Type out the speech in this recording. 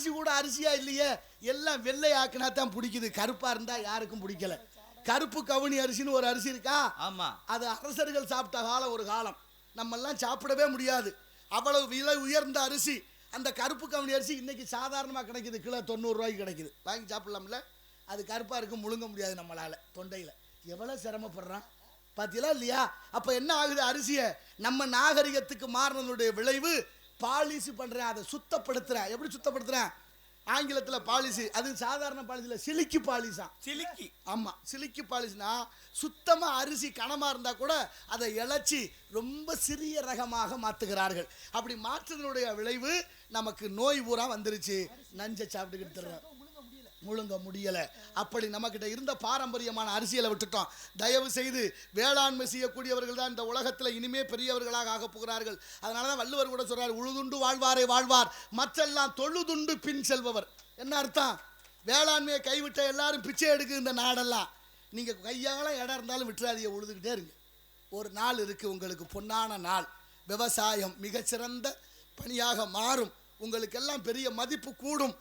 அரிசி கூட அரிசியா இல்லையே? எல்லாம் வெள்ளை ஆக்குனா தான் பிடிக்குது. கருப்பா இருந்தா யாருக்கும் பிடிக்கல. கருப்பு கவுனி அரிசின்னு ஒரு அரிசி இருக்கா? ஆமா. அது அரசர்கள் சாப்பிட்ட காலம் ஒரு காலம். நம்மெல்லாம் சாப்பிடவே முடியாது. அவ்வளவு விலை உயர்ந்த அரிசி. அந்த கருப்பு கவுனி அரிசி இன்னைக்கு சாதாரணமாக கிடைக்குது. கிலோ தொண்ணூறு ரூபாய்க்கு கிடைக்குது. வாங்கி சாப்பிடலாம்ல? அது கருப்பாக இருக்கும் முழுங்க முடியாது நம்மளால தொண்டையில். எவ்வளோ சிரமப்படுறான்? பார்த்தீங்களா இல்லையா? அப்போ என்ன ஆகுது அரிசியை? நம்ம நாகரிகத்துக்கு மாறினதுடைய விளைவு பாலிசி பண்ணுறேன் அதை சுத்தப்படுத்துகிறேன் எப்படி சுத்தப்படுத்துகிறேன் ஆங்கிலத்தில் பாலிசி அது சாதாரண பாலிசியில் சிலிக்கி பாலிசான் சிலிக்கி. ஆமாம் சிலிக்கி பாலிசினா சுத்தமாக அரிசி கனமாக இருந்தால் கூட அதை இழைச்சி ரொம்ப சிறிய ரகமாக மாற்றுகிறார்கள் அப்படி மாற்றுதனுடைய விளைவு நமக்கு நோய் பூரா வந்துருச்சு. நஞ்சை சாப்பிட்டுக்கிட்டு தர்றோம் முழுங்க முடியலை. அப்படி நம்மக்கிட்ட இருந்த பாரம்பரியமான அரசியலை விட்டுட்டோம். தயவு செய்து வேளாண்மை செய்யக்கூடியவர்கள் தான் இந்த உலகத்தில் இனிமே பெரியவர்களாக ஆகப் போகிறார்கள். அதனால தான் வள்ளுவர் கூட சொல்கிறார் உழுதுண்டு வாழ்வாரே வாழ்வார். மற்றெல்லாம் தொழுதுண்டு பின் செல்பவர். என்ன அர்த்தம்? வேளாண்மையை கைவிட்ட எல்லாரும் பிச்சை எடுக்கு இந்த நாடெல்லாம். நீங்கள் கையால் இடம் இருந்தாலும் விட்டுறாதிய உழுதுகிட்டே இருங்க. ஒரு நாள் இருக்குது உங்களுக்கு பொன்னான நாள். விவசாயம் மிகச்சிறந்த பணியாக மாறும். உங்களுக்கெல்லாம் பெரிய மதிப்பு கூடும்.